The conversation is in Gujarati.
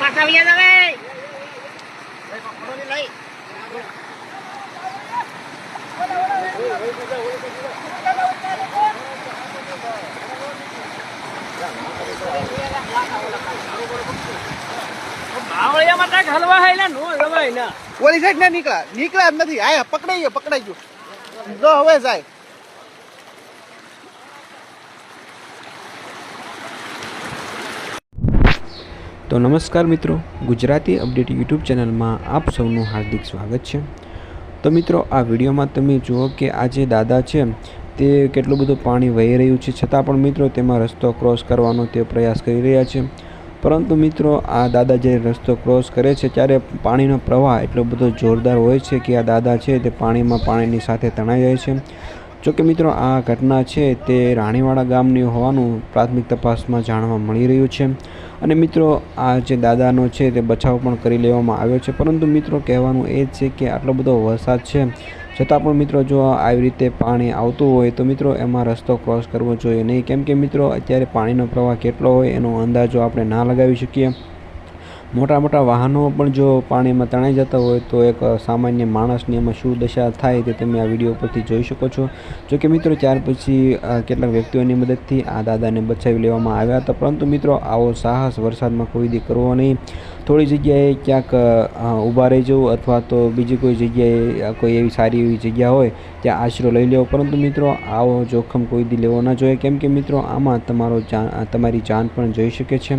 પાછા વૈયા જાવે ના ઓલી સાઈડ ના નીકળ્યા નીકળ્યા જ નથી. આયા પકડાઈ ગયો પકડાઈ ગયો. જો હવે જાય. તો નમસ્કાર મિત્રો, ગુજરાતી અપડેટ યુટ્યુબ ચેનલમાં આપ સૌનું હાર્દિક સ્વાગત છે. તો મિત્રો, આ વિડીયોમાં તમે જુઓ કે આ જે દાદા છે, તે કેટલું બધું પાણી વહી રહ્યું છે. છતાં પણ મિત્રો, તેમાં રસ્તો ક્રોસ કરવાનો તે પ્રયાસ કરી રહ્યા છે. પરંતુ મિત્રો, આ દાદા જ્યારે રસ્તો ક્રોસ કરે છે, ત્યારે પાણીનો પ્રવાહ એટલો બધો જોરદાર હોય છે કે આ દાદા છે તે પાણીમાં પાણીની સાથે તણાઈ જાય છે. જોકે મિત્રો, આ ઘટના છે તે રાણીવાડા ગામની હોવાનું પ્રાથમિક તપાસમાં જાણવા મળી રહ્યું છે. અને મિત્રો, આ જે દાદાનો છે તે બચાવ પણ કરી લેવામાં આવ્યો છે. પરંતુ મિત્રો, કહેવાનું એ છે કે આટલો બધો વરસાદ છે, છતાં પણ મિત્રો, જો આવી રીતે પાણી આવતું હોય તો મિત્રો, એમાં રસ્તો ક્રોસ કરવો જોઈએ નહીં. કેમ કે મિત્રો, અત્યારે પાણીનો પ્રવાહ કેટલો હોય એનો અંદાજો આપણે ના લગાવી શકીએ. મોટા મોટા વાહનો પણ જો પાણીમાં તણાઈ જતા હોય તો એક સામાન્ય માણસની એમાં શું દશા થાય તે તમે આ વીડિયો પરથી જોઈ શકો છો. જો કે મિત્રો, ત્યાર પછી કેટલાક વ્યક્તિઓની મદદથી આ દાદાને બચાવી લેવામાં આવ્યા હતા. પરંતુ મિત્રો, આવો સાહસ વરસાદમાં કોઈ દી કરવો નહીં. થોડી જગ્યાએ ક્યાંક ઊભા રહી જવું અથવા તો બીજી કોઈ જગ્યાએ કોઈ એવી સારી એવી જગ્યા હોય, ત્યાં આશરો લઈ લેવો પરંતુ મિત્રો, આવો જોખમ કોઈ દી લેવો ના જોઈએ. કેમ કે મિત્રો, આમાં તમારો જાન તમારી જાન પણ જઈ શકે છે.